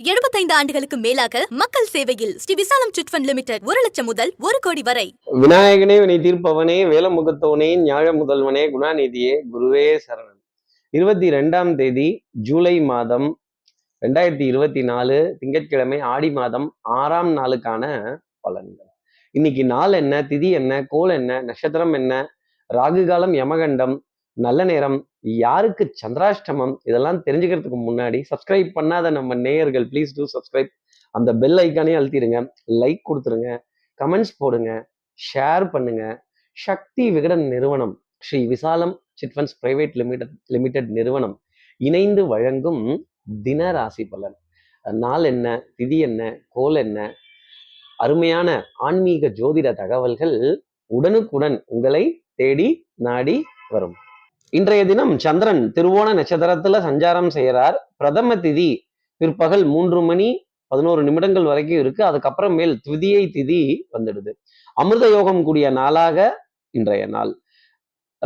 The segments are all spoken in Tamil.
75 ஆண்டுகளுக்கு மேலாக மக்கள் சேவையில் ஸ்ரீ விசாலம் சிட்ஃபண்ட் லிமிடெட் ஒரு லட்சம் முதல் ஒரு கோடி வரை. விநாயகனே வினை தீர்ப்பவனே வேலமுகத்தவனே ஞாழ முதல்வனே குணாநிதியே குருவே சரணன் இருபத்தி ரெண்டாம் தேதி ஜூலை மாதம் ரெண்டாயிரத்தி இருபத்தி நாலு திங்கட்கிழமை ஆடி மாதம் ஆறாம் நாளுக்கான பலன்கள். இன்னைக்கு நாள் என்ன திதி என்ன கோல் என்ன நட்சத்திரம் என்ன ராகு காலம் யமகண்டம் நல்ல நேரம். யாருக்கு சந்திராஷ்டமம்? இதெல்லாம் தெரிஞ்சுக்கிறதுக்கு முன்னாடி சப்ஸ்கிரைப் பண்ணாத நம்ம நேயர்கள் ப்ளீஸ் டூ சப்ஸ்கிரைப் அந்த பெல் ஐக்கானே அழுத்திடுங்க. லைக் கொடுத்துருங்க. கமெண்ட்ஸ் போடுங்க. ஷேர் பண்ணுங்க. சக்தி விகடன் நிறுவனம் ஸ்ரீ விசாலம் சிட்ஃபண்ட்ஸ் பிரைவேட் லிமிடெட் லிமிடெட் நிறுவனம் இணைந்து வழங்கும் தின ராசி பலன். நாள் என்ன? திதி என்ன? கோல் என்ன? அருமையான ஆன்மீக ஜோதிட தகவல்கள் உடனுக்குடன் உங்களை தேடி நாடி வரும். இன்றைய தினம் சந்திரன் திருவோண நட்சத்திரத்துல சஞ்சாரம் செய்யறார் பிரதம திதி பிற்பகல் மூன்று மணி பதினோரு நிமிடங்கள் வரைக்கும் இருக்கு. அதுக்கப்புறம் மேல் துதியை திதி வந்துடுது. அமிர்த யோகம் கூடிய நாளாக இன்றைய நாள்.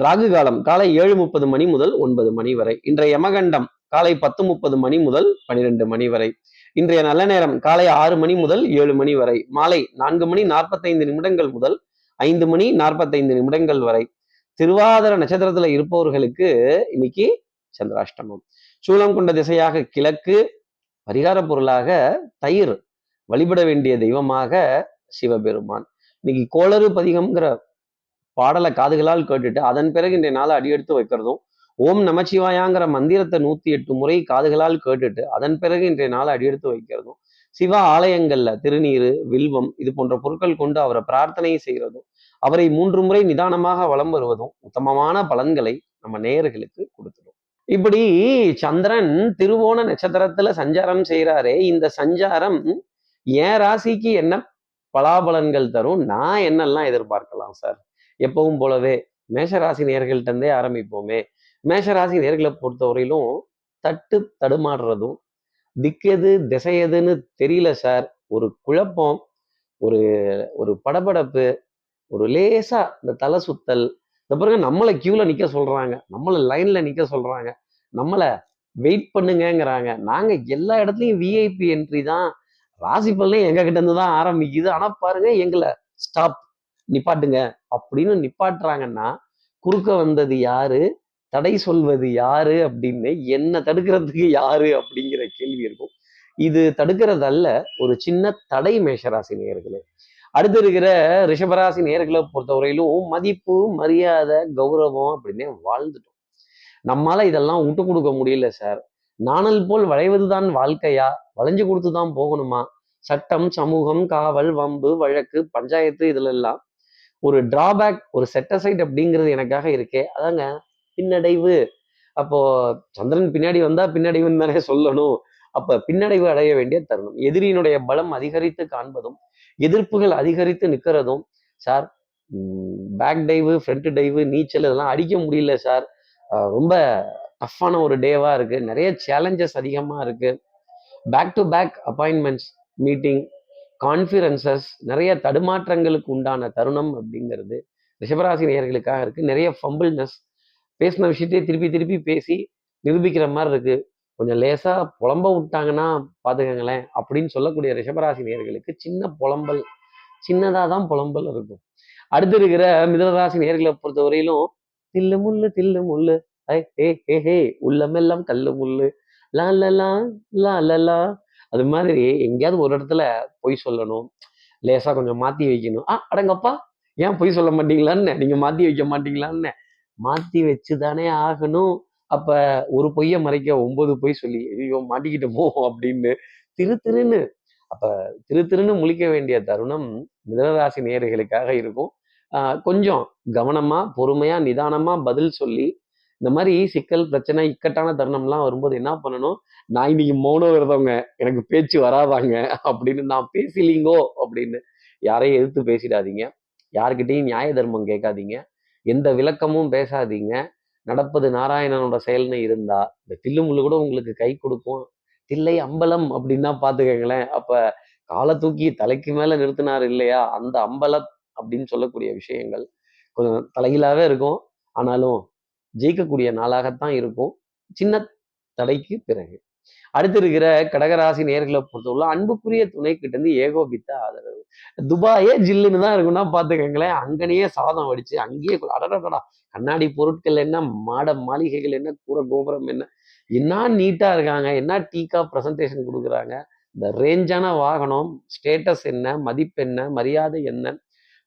ராகு காலம் காலை ஏழு முப்பது மணி முதல் ஒன்பது மணி வரை. இன்றைய யமகண்டம் காலை பத்து முப்பது மணி முதல் பனிரெண்டு மணி வரை. இன்றைய நல்ல நேரம் காலை ஆறு மணி முதல் ஏழு மணி வரை. மாலை நான்கு மணி நாற்பத்தைந்து நிமிடங்கள் முதல் ஐந்து மணி நாற்பத்தைந்து நிமிடங்கள் வரை. திருவாதிர நட்சத்திரத்துல இருப்பவர்களுக்கு இன்னைக்கு சந்திராஷ்டமம். சூலம் கொண்ட திசையாக கிழக்கு பரிகார பொருளாக தயிர் வழிபட வேண்டிய தெய்வமாக சிவபெருமான். இன்னைக்கு கோளறு பதிகம்ங்கிற பாடலை காதுகளால் கேட்டுட்டு அதன் பிறகு இன்றைய நாளை அடியெடுத்து வைக்கிறதும் ஓம் நமச்சிவாயாங்கிற மந்திரத்தை நூத்தி எட்டு முறை காதுகளால் கேட்டுட்டு அதன் பிறகு இன்றைய நாளை அடியெடுத்து வைக்கிறதும் சிவ ஆலயங்கள்ல திருநீர் வில்வம் இது போன்ற பொருட்கள் கொண்டு அவரை பிரார்த்தனை செய்கிறதும் அவரை மூன்று முறை நிதானமாக வலம் வருவதும் உத்தமமான பலன்களை நம்ம நேயர்களுக்கு கொடுத்துடும். இப்படி சந்திரன் திருவோண நட்சத்திரத்துல சஞ்சாரம் செய்கிறாரே இந்த சஞ்சாரம் என் ராசிக்கு என்ன பலாபலன்கள் தரும்? நான் என்னெல்லாம் எதிர்பார்க்கலாம் சார்? எப்பவும் போலவே மேஷராசி நேர்கள்ட்டே இருந்தே ஆரம்பிப்போமே. மேஷராசி நேர்களை பொறுத்தவரையிலும் தட்டு தடுமாறுறதும் திக்கெது திசை எதுன்னு தெரியல சார். ஒரு குழப்பம் ஒரு ஒரு படபடப்பு ஒரு லேசா இந்த தலை சுத்தல். இந்த பிறகு நம்மளை கியூல நிக்க சொல்றாங்க. நம்மளை லைன்ல நிக்க சொல்றாங்க. நம்மளை வெயிட் பண்ணுங்கங்கிறாங்க. நாங்க எல்லா இடத்துலயும் விஐபி என்ட்ரி தான் ராசி பலனே எங்க கிட்ட இருந்து தான் ஆரம்பிக்குது. ஆனா பாருங்க எங்களை ஸ்டாப் நிப்பாட்டுங்க. அப்படின்னு நிப்பாட்டுறாங்கன்னா குறுக்க வந்தது யாரு? தடை சொல்வது யாரு அப்படின்னு என்ன தடுக்கிறதுக்கு யாரு அப்படிங்கிற கேள்வி இருக்கும். இது தடுக்கிறதல்ல ஒரு சின்ன தடை மேஷராசி நேயர்களே. அடுத்து இருக்கிற ரிஷபராசி நேர்களை பொறுத்தவரையிலும் மதிப்பு மரியாதை கௌரவம் அப்படின்னே வாழ்ந்துட்டோம். நம்மால இதெல்லாம் விட்டு கொடுக்க முடியல சார் நாணல் போல் வளைவதுதான் வாழ்க்கையா? வளைஞ்சு கொடுத்து தான் போகணுமா? சட்டம் சமூகம் காவல் வம்பு வழக்கு பஞ்சாயத்து இதுல எல்லாம் ஒரு டிராபேக் ஒரு செட்டசைட் அப்படிங்கிறது எனக்காக இருக்கே. அதாங்க பின்னடைவு. அப்போ சந்திரன் பின்னாடி வந்தா பின்னடைவுன்னு தானே சொல்லணும். அப்ப பின்னடைவு அடைய வேண்டிய தருணம். எதிரியினுடைய பலம் அதிகரித்து காண்பதும் எதிர்ப்புகள் அதிகரித்து நிற்கிறதும் sir back dive front dive நீச்சல் இதெல்லாம் அடிக்க முடியல சார். ரொம்ப டஃப்பான ஒரு டேவாக இருக்குது நிறைய சேலஞ்சஸ் அதிகமாக இருக்குது back to back appointments meeting conferences நிறைய தடுமாற்றங்களுக்கு உண்டான தருணம் அப்படிங்கிறது ரிஷபராசி நேயர்களுக்காக இருக்குது நிறைய ஃபம்பிள்னஸ் பேசின விஷயத்தையே திருப்பி திருப்பி பேசி நிரூபிக்கிற மாதிரி இருக்குது கொஞ்சம் லேசாக புலம்ப விட்டாங்கன்னா பார்த்துக்கங்களேன் அப்படின்னு சொல்லக்கூடிய ரிஷபராசி நேர்களுக்கு சின்ன புலம்பல் சின்னதாக தான் புலம்பல் இருக்கும். அடுத்து இருக்கிற மிதனராசி நேர்களை பொறுத்தவரையிலும் தில்லு முள்ளு தில்லு முள்ளு ஐ ஹே ஹே ஹே உள்ளமெல்லாம் கல்லு முள்ளு லா லலா லா லலா அது மாதிரி எங்கேயாவது ஒரு இடத்துல பொய் சொல்லணும் லேசாக கொஞ்சம் மாற்றி வைக்கணும். ஆ அடங்கப்பா ஏன் பொய் சொல்ல மாட்டீங்களான்னு நீங்கள் மாற்றி வைக்க மாட்டீங்களான்னு மாற்றி வச்சு தானே ஆகணும். அப்ப ஒரு பொய்யை மறைக்க ஒன்பது பொய் சொல்லி ஐயோ மாட்டிக்கிட்டோமோ? அப்படின்னு திரு திருன்னு அப்ப திரு திருன்னு முழிக்க வேண்டிய தருணம் மிதனராசி நேயர்களுக்காக இருக்கும். கொஞ்சம் கவனமா பொறுமையா நிதானமா பதில் சொல்லி இந்த மாதிரி சிக்கல் பிரச்சனை இக்கட்டான தருணம்லாம் வரும்போது என்ன பண்ணணும்? நான் இன்னைக்கு மௌனம் விரதவங்க எனக்கு பேச்சு வராதாங்க அப்படின்னு நான் பேசலீங்கோ அப்படின்னு யாரையும் எதிர்த்து பேசிடாதீங்க. யாருக்கிட்டையும் நியாய தர்மம் கேட்காதீங்க. எந்த விளக்கமும் பேசாதீங்க. நடப்பது நாராயணனோட செயல்னு இருந்தா இந்த தில்லுமுள்ளு கூட உங்களுக்கு கை கொடுக்கும். தில்லை அம்பலம் அப்படின்னா பாத்துக்கங்களேன். அப்ப காலை தூக்கி தலைக்கு மேல நிறுத்தினார் இல்லையா? அந்த அம்பலம் அப்படின்னு சொல்லக்கூடிய விஷயங்கள் கொஞ்சம் தலைகீழாவே இருக்கும். ஆனாலும் ஜெயிக்கக்கூடிய நாளாகத்தான் இருக்கும். சின்ன தடைக்கு பிறகு. அடுத்து இருக்கிற கடகராசி நேர்களை பொறுத்தவரை அன்புக்குரிய துணை கிட்ட இருந்து ஏகோபித்த ஆதரவு. துபாயே ஜில்லுன்னு தான் இருக்குன்னா பாத்துக்கங்களேன். அங்கனையே சாதம் வடிச்சு அங்கேயே அடடடா அடடடடா. கண்ணாடி பொருட்கள் என்ன மாட மாளிகைகள் என்ன கூரை கோபுரம் என்ன என்ன நீட்டா இருக்காங்க என்ன டீக்கா ப்ரெசன்டேஷன் கொடுக்குறாங்க. இந்த ரேஞ்சான வாகனம் ஸ்டேட்டஸ் என்ன மதிப்பெண்ண மரியாதை என்ன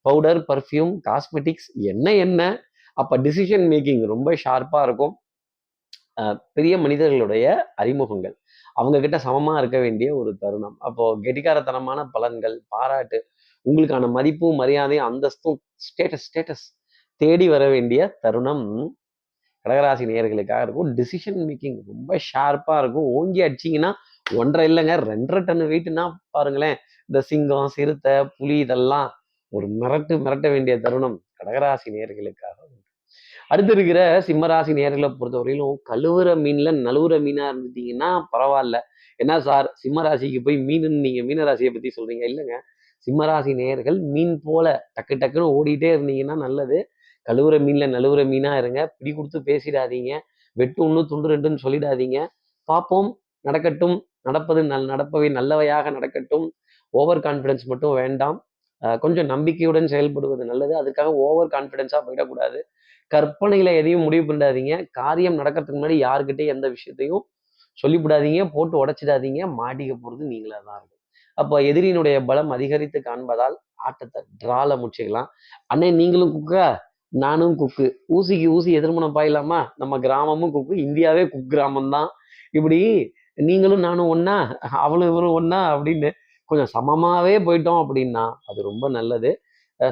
பவுடர் பர்ஃப்யூம் காஸ்மெட்டிக்ஸ் என்ன என்ன. அப்ப டிசிஷன் மேக்கிங் ரொம்ப ஷார்ப்பா இருக்கும். பெரிய மனிதர்களுடைய அறிமுகங்கள். அவங்க கிட்ட சமமா இருக்க வேண்டிய ஒரு தருணம். அப்போ கெட்டிக்காரத்தனமான பலன்கள் பாராட்டு உங்களுக்கான மதிப்பும் மரியாதையும் அந்தஸ்தும் ஸ்டேட்டஸ் ஸ்டேட்டஸ் தேடி வர வேண்டிய தருணம் கடகராசி நேயர்களுக்காக இருக்கும். டிசிஷன் மேக்கிங் ரொம்ப ஷார்ப்பா இருக்கும். ஓங்கி அடிச்சீங்கன்னா ஒன்றரை இல்லைங்க ரெண்டரை டன் வெயிட்னா பாருங்களேன். இந்த சிங்கம் சிறுத்தை புலி இதெல்லாம் ஒரு மிரட்டு மிரட்ட வேண்டிய தருணம் கடகராசி நேயர்களுக்காக அடுத்து இருக்கிற சிம்மராசி நேர்களை பொறுத்தவரையிலும் கழுவுற மீன்ல நழுவுற மீனா இருந்துட்டீங்கன்னா பரவாயில்ல. என்ன சார் சிம்மராசிக்கு போய் மீன் நீங்க மீனராசியை பத்தி சொல்றீங்க. இல்லைங்க. சிம்மராசி நேயர்கள் மீன் போல டக்கு டக்குன்னு ஓடிட்டே இருந்தீங்கன்னா நல்லது. கழுவுற மீன்ல நழுவுற மீனா இருங்க. பிடி கொடுத்து பேசிடாதீங்க. வெட்டு ஒன்று துண்டு ரெண்டுன்னு சொல்லிடாதீங்க. பார்ப்போம் நடக்கட்டும். நடப்பது நல் நடப்பவை நல்லவையாக நடக்கட்டும். ஓவர் கான்ஃபிடன்ஸ் மட்டும் வேண்டாம். கொஞ்சம் நம்பிக்கையுடன் செயல்படுவது நல்லது. அதுக்காக ஓவர் கான்ஃபிடென்ஸாக போயிடக்கூடாது. கற்பனையில எதையும் முடிவு பண்ணாதீங்க. காரியம் நடக்கிறதுக்கு முன்னாடி யாருக்கிட்டையும் எந்த விஷயத்தையும் சொல்லிவிடாதீங்க. போட்டு உடைச்சிடாதீங்க. மாட்டிக்க போகிறது நீங்களா தான் இருக்கும். அப்போ எதிரியினுடைய பலம் அதிகரித்து காண்பதால் ஆட்டத்தை டிரால முடிச்சுக்கலாம். அண்ணே நீங்களும் குக்கா நானும் குக்கு ஊசிக்கு ஊசி எதிர்மணம் பாயிலாமா? நம்ம கிராமமும் குக்கு இந்தியாவே குக் கிராமம் தான். இப்படி நீங்களும் நானும் ஒன்னா அவளும் இவரும் ஒன்னா அப்படின்னு கொஞ்சம் சமமாகவே போயிட்டோம் அப்படின்னா அது ரொம்ப நல்லது.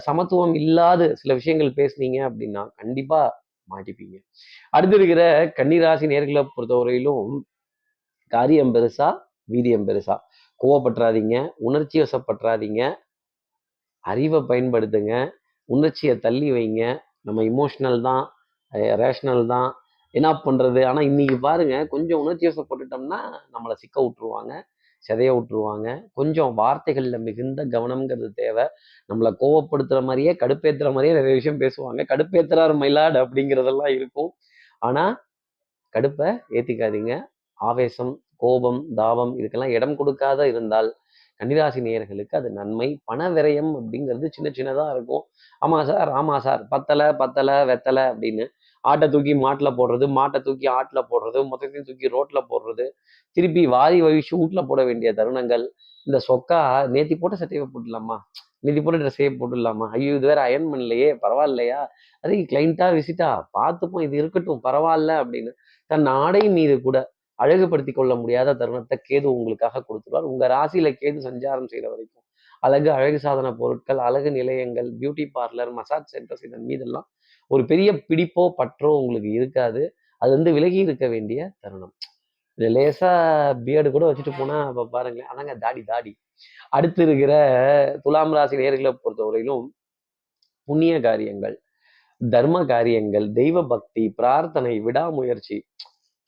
சமத்துவம் இல்லாத சில விஷயங்கள் பேசுனீங்க அப்படின்னா கண்டிப்பா மாட்டிப்பீங்க. அடுத்து இருக்கிற கன்னிராசி நேர்களை பொறுத்தவரையிலும் காரியம் பெருசா வீரியம் பெருசா. கோவப்பட்டுறாதீங்க உணர்ச்சி வசப்பட்டுறாதீங்க. அறிவை பயன்படுத்துங்க உணர்ச்சியை தள்ளி வைங்க. நம்ம இமோஷனல் தான் ரேஷனல் தான். என்ன பண்ணுறது ஆனால் இன்னைக்கு பாருங்க கொஞ்சம் உணர்ச்சி வசப்பட்டுட்டோம்னா நம்மளை சிக்க விட்டுருவாங்க. சிதைய விட்டுருவாங்க. கொஞ்சம் வார்த்தைகளில் மிகுந்த கவனம்ங்கிறது தேவை. நம்மளை கோவப்படுத்துகிற மாதிரியே கடுப்பேற்றுற மாதிரியே நிறைய விஷயம் பேசுவாங்க. கடுப்பேற்றுறாரு மயிலாடு அப்படிங்கிறதெல்லாம் இருக்கும். ஆனால் கடுப்பை ஏற்றிக்காதீங்க ஆவேசம் கோபம் தாபம் இதுக்கெல்லாம் இடம் கொடுக்காத இருந்தால் கன்னிராசி நேயர்களுக்கு அது நன்மை. பண விரயம் அப்படிங்கிறது சின்ன சின்னதாக இருக்கும். ஆமாம் சார் ஆமாம் சார். பத்தலை பத்தலை வெத்தலை அப்படின்னு ஆட்டை தூக்கி மாட்டில் போடுறது மாட்டை தூக்கி ஆட்டில் போடுறது மொத்தத்தையும் தூக்கி ரோட்ல போடுறது. திருப்பி வாரி வழிச்சு வீட்டில் போட வேண்டிய தருணங்கள். இந்த சொக்கா நேத்தி போட்ட சட்டையை போட்டுடலாமா? நேத்தி போட்ட ட்ரெஸ்ஸையே போட்டுடலாமா? ஐயோ இது வேற அயன் பண்ணலையே பரவாயில்லையா? அதே கிளைண்ட்டா விசிட்டா பார்த்துப்போம் இது இருக்கட்டும் பரவாயில்ல அப்படின்னு தன் ஆடை மீது கூட அழகுபடுத்தி கொள்ள முடியாத தருணத்தை கேது உங்களுக்காக கொடுத்துருவார். உங்க ராசியில கேது சஞ்சாரம் செய்யற வரைக்கும். அழகு அழகு சாதன பொருட்கள் அழகு நிலையங்கள் பியூட்டி பார்லர் மசாஜ் சென்டர்ஸ் இதன் மீதெல்லாம் ஒரு பெரிய பிடிப்போ பற்றோ உங்களுக்கு இருக்காது. அது வந்து விலகி இருக்க வேண்டிய தருணம். இது லேசா பியர்டு கூட வச்சுட்டு போனா அப்ப பாருங்களேன். அதாங்க தாடி தாடி. அடுத்து இருக்கிற துலாம் ராசி நேர்களை பொறுத்தவரையிலும் புண்ணிய காரியங்கள் தர்ம காரியங்கள் தெய்வ பக்தி பிரார்த்தனை விடாமுயற்சி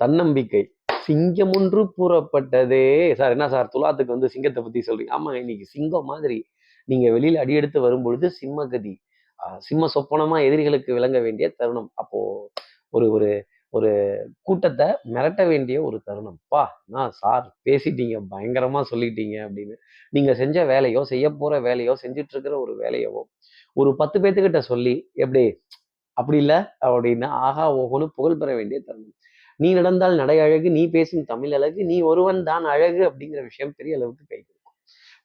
தன்னம்பிக்கை சிங்கம் ஒன்று கூறப்பட்டதே சார் என்ன சார்? துலாத்துக்கு வந்து சிங்கத்தை பத்தி சொல்றீங்க? ஆமா இன்னைக்கு சிங்கம் மாதிரி. நீங்க வெளியில அடியெடுத்து வரும்பொழுது சிம்மகதி. சிம்ம சொப்பனமா எதிரிகளுக்கு விளங்க வேண்டிய தருணம். அப்போ ஒரு ஒரு ஒரு கூட்டத்தை மிரட்ட வேண்டிய ஒரு தருணம். பா நான் சார் பேசிட்டீங்க? பயங்கரமா சொல்லிட்டீங்க அப்படின்னு. நீங்க செஞ்ச வேலையோ செய்ய போற வேலையோ செஞ்சுட்டு இருக்கிற ஒரு வேலையவோ ஒரு பத்து பேத்துக்கிட்ட சொல்லி எப்படி அப்படி இல்லை அப்படின்னா ஆகா ஓஹோன்னு புகழ் பெற வேண்டிய தருணம். நீ நடந்தால் நடை அழகு நீ பேசும் தமிழ் அழகு நீ ஒருவன் தான் அழகு அப்படிங்கிற விஷயம் பெரிய அளவுக்கு கை கொடுக்கும்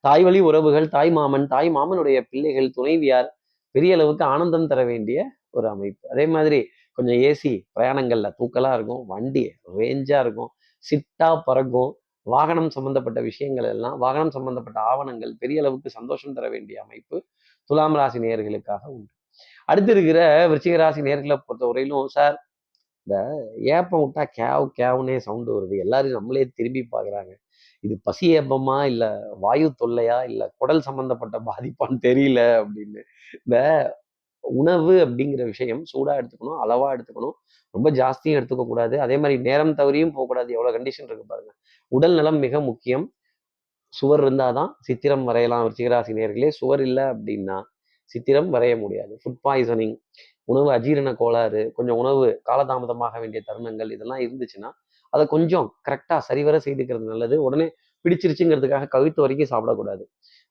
தாய் வழி உறவுகள் தாய் மாமன் தாய் மாமனுடைய பிள்ளைகள் துணைவியார் பெரிய அளவுக்கு ஆனந்தம் தர வேண்டிய ஒரு அமைப்பு. அதே மாதிரி கொஞ்சம் ஏசி பிரயாணங்கள்ல தூக்கலா இருக்கும் வண்டி ரேஞ்சா இருக்கும் சிட்டா பறக்கும் வாகனம் சம்பந்தப்பட்ட விஷயங்கள் எல்லாம் வாகனம் சம்பந்தப்பட்ட ஆவணங்கள் பெரிய அளவுக்கு சந்தோஷம் தர வேண்டிய அமைப்பு துலாம் ராசி நேயர்களுக்காக உண்டு. அடுத்து இருக்கிற விருச்சிக ராசி நேர்களை பொறுத்தவரையிலும் சார் இந்த ஏப்பம் விட்டா கேவ் கேவ்னே சவுண்டு வருது. எல்லாரும் நம்மளே திரும்பி பார்க்குறாங்க. இது பசி ஏப்பமா? இல்ல வாயு தொல்லையா? இல்ல குடல் சம்மந்தப்பட்ட பாதிப்பான்னு தெரியல அப்படின்னு. இந்த உணவு அப்படிங்கிற விஷயம் சூடா எடுத்துக்கணும் அளவா எடுத்துக்கணும். ரொம்ப ஜாஸ்தியும் எடுத்துக்க கூடாது. அதே மாதிரி நேரம் தவறியும் போகக்கூடாது எவ்வளவு கண்டிஷன் இருக்கு பாருங்க. உடல் நலம் மிக முக்கியம். சுவர் இருந்தாதான் சித்திரம் வரையலாம். விருச்சிகராசி நேர்களே சுவர் இல்லை அப்படின்னா சித்திரம் வரைய முடியாது. ஃபுட் பாய்சனிங் உணவு அஜீரண கோளாறு கொஞ்சம் உணவு காலதாமதமாக வேண்டிய தருணங்கள் இதெல்லாம் இருந்துச்சுன்னா அதை கொஞ்சம் கரெக்டாக சரிவர செய்துக்கிறது நல்லது. உடனே பிடிச்சிருச்சுங்கிறதுக்காக கவித்து வரைக்கும் சாப்பிடக்கூடாது.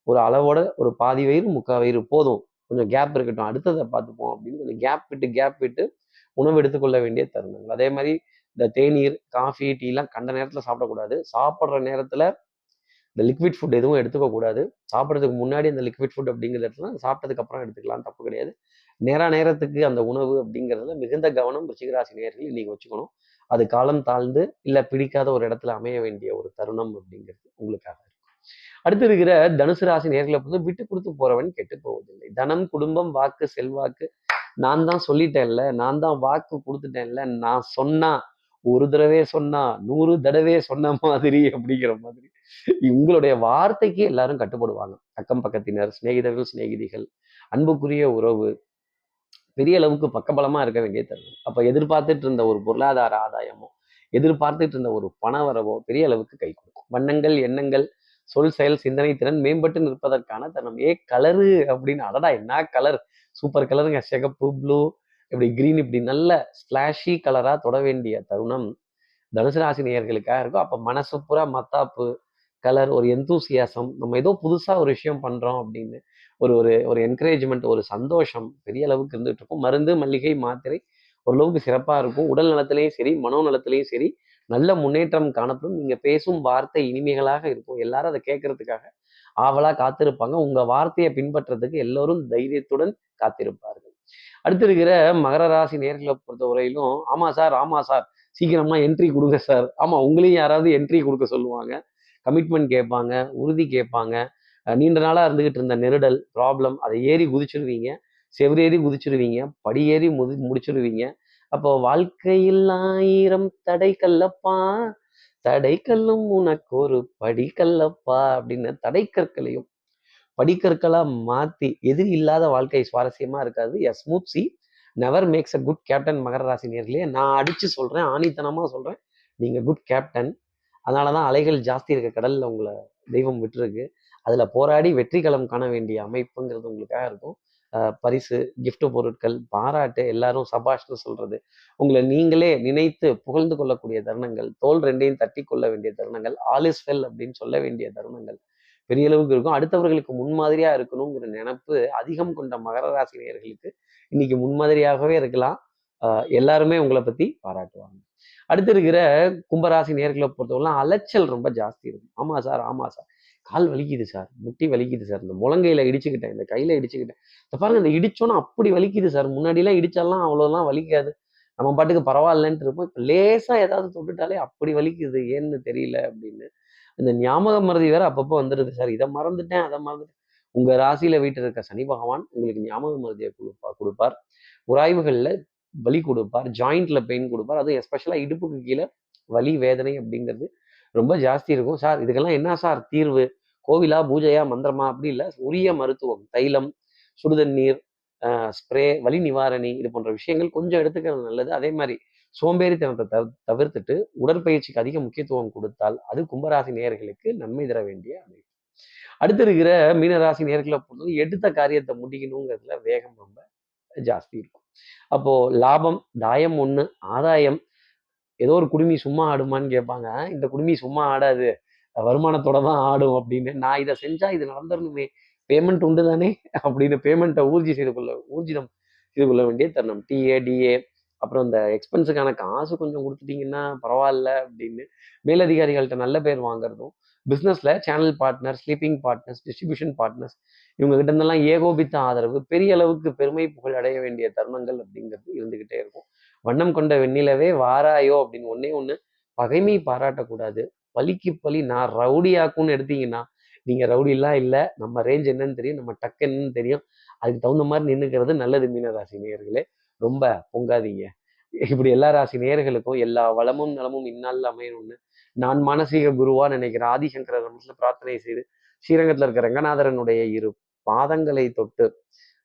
ஒரு அளவோட ஒரு பாதி வயிறு முக்கால் வயிறு போதும். கொஞ்சம் கேப் இருக்கட்டும். அடுத்ததை பார்த்துப்போம் அப்படின்னு கொஞ்சம் கேப் விட்டு கேப் விட்டு உணவு எடுத்துக்கொள்ள வேண்டிய தருணங்கள். அதே மாதிரி இந்த தேநீர் காஃபி டீலாம் கண்ட நேரத்தில் சாப்பிடக்கூடாது. சாப்பிட்ற நேரத்தில் இந்த லிக்விட் ஃபுட் எதுவும் எடுத்துக்க கூடாது சாப்பிட்றதுக்கு முன்னாடி அந்த லிக்விட் ஃபுட் அப்படிங்கிறது இடத்துல சாப்பிட்டதுக்கு அப்புறம் எடுத்துக்கலாம். தப்பு கிடையாது. நேரா நேரத்துக்கு அந்த உணவு அப்படிங்கிறதுல மிகுந்த கவனம் ரிச்சிகராசி நேர்கள் இன்னைக்கு வச்சுக்கணும். அது காலம் தாழ்ந்து இல்லை பிடிக்காத ஒரு இடத்துல அமைய வேண்டிய ஒரு தருணம் அப்படிங்கிறது உங்களுக்காக இருக்கும். அடுத்து இருக்கிற தனுசு ராசி நேர்களை பொறுத்து விட்டு கொடுத்து போறவன் கெட்டு போவதில்லை. தனம் குடும்பம் வாக்கு செல்வாக்கு. நான் தான் சொல்லிட்டேன்ல நான் தான் வாக்கு கொடுத்துட்டேன்ல நான் சொன்னா ஒரு தடவை சொன்னா நூறு தடவை சொன்ன மாதிரி அப்படிங்கிற மாதிரி. உங்களுடைய வார்த்தைக்கு எல்லாரும் கட்டுப்படுவாங்க. அக்கம் பக்கத்தினர் சிநேகிதர்கள் சிநேகிதிகள் அன்புக்குரிய உறவு பெரிய அளவுக்கு பக்கபலமாக இருக்க வேண்டிய தருணம் அப்போ எதிர்பார்த்துட்டு இருந்த ஒரு பொருளாதார ஆதாயமோ எதிர்பார்த்துட்டு இருந்த ஒரு பண வரவோ பெரிய அளவுக்கு கை கொடுக்கும். வண்ணங்கள் எண்ணங்கள் சொல் செயல் சிந்தனை திறன் மேம்பட்டு நிற்பதற்கான தருணம். ஏ கலரு அப்படின்னு அடடா என்ன கலர் சூப்பர் கலருங்க சிகப்பு ப்ளூ இப்படி கிரீன் இப்படி நல்ல ஸ்லாஷி கலராக தொட வேண்டிய தருணம் தனுசு ராசி நேயர்களுக்காக இருக்கும். அப்போ மனசு பூரா மத்தாப்பு கலர் ஒரு எந்தூசியாசம் நம்ம ஏதோ புதுசாக ஒரு விஷயம் பண்ணுறோம் அப்படின்னு ஒரு ஒரு ஒரு என்கரேஜ்மெண்ட் ஒரு சந்தோஷம் பெரிய அளவுக்கு இருந்துகிட்டு இருக்கும். மருந்து மல்லிகை மாத்திரை ஓரளவுக்கு சிறப்பாக இருக்கும். உடல் நலத்திலையும் சரி மனோ நலத்திலையும் சரி நல்ல முன்னேற்றம் காணப்படும். நீங்கள் பேசும் வார்த்தை இனிமைகளாக இருக்கும். எல்லாரும் அதை கேட்கறதுக்காக ஆவலாக காத்திருப்பாங்க. உங்கள் வார்த்தையை பின்பற்றுறதுக்கு எல்லோரும் தைரியத்துடன் காத்திருப்பார்கள். அடுத்து இருக்கிற மகர ராசி நேர்களை பொறுத்த வரையிலும் ஆமாம் சார் ஆமாம் சார் சீக்கிரமா என்ட்ரி கொடுங்க சார். ஆமாம் உங்களையும் யாராவது என்ட்ரி கொடுக்க சொல்லுவாங்க. கமிட்மெண்ட் கேட்பாங்க உறுதி கேட்பாங்க. நீண்ட நாளாக இருந்துகிட்டு இருந்த நெருடல் ப்ராப்ளம் அதை ஏறி குதிச்சிருவீங்க. செவரேறி குதிச்சிருவீங்க. படி ஏறி முதி முடிச்சிருவீங்க. அப்போ வாழ்க்கையில் ஆயிரம் தடை கல்லப்பா தடை கல்லும் உனக்கு ஒரு படிக்கல்லப்பா அப்படின்னு தடை கற்களையும் படிக்கற்களாக மாற்றி எதிரி இல்லாத வாழ்க்கை சுவாரஸ்யமா இருக்காது. As smooth sea never makes a good captain மகர ராசி நேர்களே. நான் அடிச்சு சொல்கிறேன் ஆணித்தனமா சொல்றேன். நீங்கள் குட் கேப்டன் அதனால தான் அலைகள் ஜாஸ்தி இருக்க கடலில் உங்களை தெய்வம் விட்டுருக்கு. அதுல போராடி வெற்றி களம் காண வேண்டிய அமைப்புங்கிறது உங்களுக்காக இருக்கும். பரிசு கிஃப்ட் பொருட்கள் பாராட்டு எல்லாரும் சபாஷ்னு சொல்றது. உங்களை நீங்களே நினைத்து புகழ்ந்து கொள்ளக்கூடிய தருணங்கள் தோல் ரெண்டையும் தட்டி கொள்ள வேண்டிய தருணங்கள் ஆல் இஸ் வெல் அப்படின்னு சொல்ல வேண்டிய தருணங்கள் பெரிய அளவுக்கு இருக்கும். அடுத்தவர்களுக்கு முன்மாதிரியா இருக்கணுங்கிற நினைப்பு அதிகம் கொண்ட மகர ராசி நேயர்களுக்கு இன்னைக்கு முன்மாதிரியாகவே இருக்கலாம். ஆஹ் எல்லாருமே உங்களை பத்தி பாராட்டுவாங்க. அடுத்து இருக்கிற கும்பராசி நேர்களை பொறுத்தவரை அலைச்சல் ரொம்ப ஜாஸ்தி இருக்கும். ஆமா சார் ஆமா சார். கால் வலிக்குது சார் முட்டி வலிக்குது சார் இந்த முழங்கையில இடிச்சுக்கிட்டேன். இந்த கையில இடிச்சுக்கிட்டேன். இந்த பாருங்க இந்த இடிச்சோன்னா அப்படி வலிக்குது சார் முன்னாடிலாம் இடிச்சாலாம் அவ்வளோலாம் வலிக்காது. நம்ம பாட்டுக்கு பரவாயில்லன்ட்டு இருப்போம். இப்போ லேசாக ஏதாவது தொட்டுட்டாலே அப்படி வலிக்குது. ஏன்னு தெரியல அப்படின்னு. இந்த ஞாபக மறதி வேற அப்பப்போ வந்துடுது சார் இதை மறந்துட்டேன் அதை மறந்துட்டேன். உங்கள் ராசியில் வீட்டில் இருக்க சனி பகவான் உங்களுக்கு ஞாபக மருதியை கொடுப்பா கொடுப்பார். உராய்வுகளில் வலி கொடுப்பார். ஜாயிண்ட்ல பெயின் கொடுப்பார். அதுவும் எஸ்பெஷலாக இடுப்புக்கு கீழே வலி வேதனை அப்படிங்கிறது ரொம்ப ஜாஸ்தி இருக்கும். சார் இதுக்கெல்லாம் என்ன சார் தீர்வு? கோவிலா பூஜையா மந்திரமா? அப்படி இல்லை. உரிய மருத்துவம் தைலம் சுடுதண்ணீர் ஸ்ப்ரே வலி நிவாரணி இது போன்ற விஷயங்கள் கொஞ்சம் எடுத்துக்கிறது நல்லது. அதே மாதிரி சோம்பேறித்தனத்தை தவிர தவிர்த்துட்டு உடற்பயிற்சிக்கு அதிக முக்கியத்துவம் கொடுத்தால் அது கும்பராசி நேயர்களுக்கு நன்மை தர வேண்டிய அமைப்பு. அடுத்து இருக்கிற மீனராசி நேர்களை பொறுத்தவரை எடுத்த காரியத்தை முடிக்கணுங்கிறதுல வேகம் ரொம்ப ஜாஸ்தி இருக்கும். அப்போ லாபம் தாயம் ஒன்று ஆதாயம் ஏதோ ஒரு குடுமி சும்மா ஆடுமான்னு கேட்பாங்க. இந்த குடுமி சும்மா ஆடாது. வருமானத்தோட தான் ஆடும் அப்படின்னு. நான் இதை செஞ்சா இது நடந்துடணுமே பேமெண்ட் உண்டு தானே? அப்படின்னு பேமெண்ட்டை ஊர்ஜி செய்து கொள்ள ஊர்ஜிதம் செய்து கொள்ள வேண்டிய தருணம். டிஏ டிஏ அப்புறம் இந்த எக்ஸ்பென்ஸுக்கான காசு கொஞ்சம் கொடுத்துட்டீங்கன்னா பரவாயில்ல அப்படின்னு மேலதிகாரிகள்கிட்ட நல்ல பேர் வாங்குறதும் பிஸ்னஸில் channel partner sleeping partners distribution partners இவங்க கிட்ட இருந்தெல்லாம் ஏகோபித்த ஆதரவு பெரிய அளவுக்கு பெருமை புகழ் அடைய வேண்டிய தருணங்கள் அப்படிங்கிறது இருந்துக்கிட்டே இருக்கும். வண்ணம் கொண்ட வெண்ணிலவே வாராயோ அப்படின்னு ஒன்னே ஒண்ணு பகைமை பாராட்டக்கூடாது. பலிக்கு பலி நான் ரவுடியாக்கும்னு எடுத்தீங்கன்னா நீங்க ரவுடிலாம் இல்லை நம்ம ரேஞ்ச் என்னன்னு தெரியும் நம்ம டக்கு என்னன்னு தெரியும். அதுக்கு தகுந்த மாதிரி நின்றுக்கிறது நல்லது மீனராசி நேயர்களே. ரொம்ப பொங்காதீங்க. இப்படி எல்லா ராசி நேயர்களுக்கும் எல்லா வளமும் நலமும் இந்நாளில் அமையணும்னு நான் மானசீக குருவா நினைக்கிற ஆதிசங்கர பிரார்த்தனை செய்து ஸ்ரீரங்கத்தில் இருக்கிற ரங்கநாதரனுடைய இரு பாதங்களை தொட்டு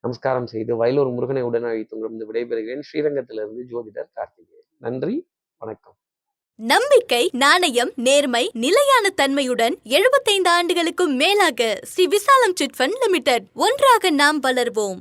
நமஸ்காரம் செய்து வயலூர் முருகனை உடன் அழைத்து விடைபெறுகிறேன். ஸ்ரீரங்கத்திலிருந்து ஜோதிடர் கார்த்திகேயன். நன்றி வணக்கம். நம்பிக்கை நாணயம் நேர்மை நிலையான தன்மையுடன் 75 ஆண்டுகளுக்கும் மேலாக ஸ்ரீ விசாலம் சிட் ஃபண்ட் லிமிடெட். ஒன்றாக நாம் வளர்வோம்.